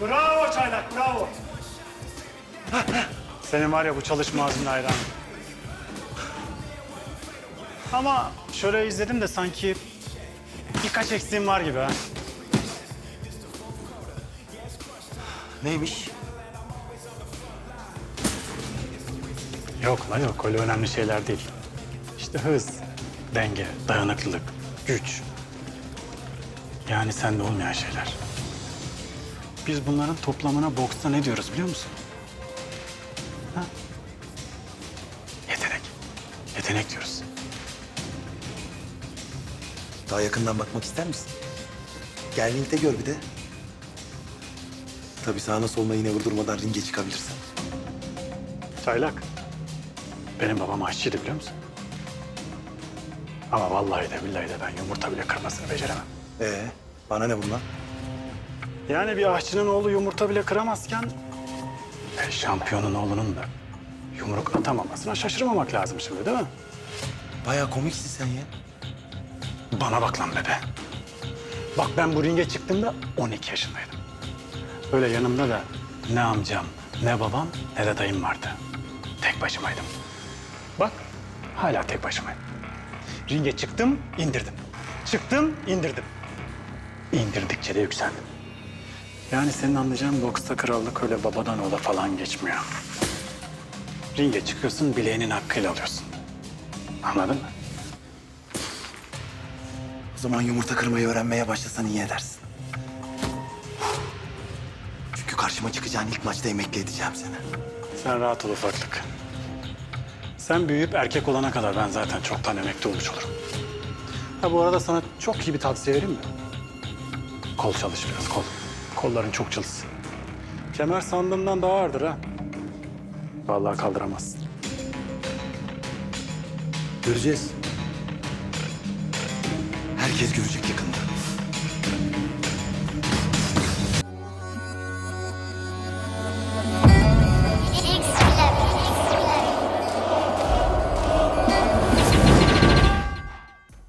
Bravo Çaylak, bravo. Senin var ya bu çalışma ağzında hayran. Ama şöyle izledim de sanki birkaç eksiğim var gibi ha. Neymiş? Yok lan yok, öyle önemli şeyler değil. İşte hız, denge, dayanıklılık, güç. Yani sende olmayan şeyler. Biz bunların toplamına boksta ne diyoruz biliyor musun? Ha? Yetenek. Yetenek diyoruz. Daha yakından bakmak ister misin? Gel ringde gör bir de. Tabii sağına soluna yine vurdurmadan ringe çıkabilirsen. Çaylak. Benim babam aşçıydı biliyor musun? Ama vallahi de billahi de ben yumurta bile kırmasını beceremem. Ee, bana ne bundan? Yani bir aşçının oğlu yumurta bile kıramazken... E, şampiyonun oğlunun da yumruk atamamasına şaşırmamak lazım şimdi değil mi? Bayağı komiksin sen ya. Bana bak lan bebe. Bak ben bu ringe çıktığımda 12 yaşındaydım. Böyle yanımda da ne amcam, ne babam, ne de dayım vardı. Tek başımaydım. Bak hala tek başımayım. Ringe çıktım, indirdim. Çıktım, indirdim. İndirdikçe de yükseldim. Yani senin anlayacağın boksta krallık öyle babadan oğula falan geçmiyor. Ringe çıkıyorsun, bileğinin hakkıyla alıyorsun. Anladın mı? O zaman yumurta kırmayı öğrenmeye başlasan iyi edersin. Çünkü karşıma çıkacağın ilk maçta emekli edeceğim seni. Sen rahat ol ufaklık. Sen büyüyüp erkek olana kadar ben zaten çoktan emekli olmuş olurum. Ha bu arada sana çok iyi bir tavsiye vereyim mi? Kol çalış biraz kol. Kolların çok çalışsın. Kemer sandığımdan daha ağırdır ha. Vallahi kaldıramazsın. Göreceğiz. Herkes görecek yakında.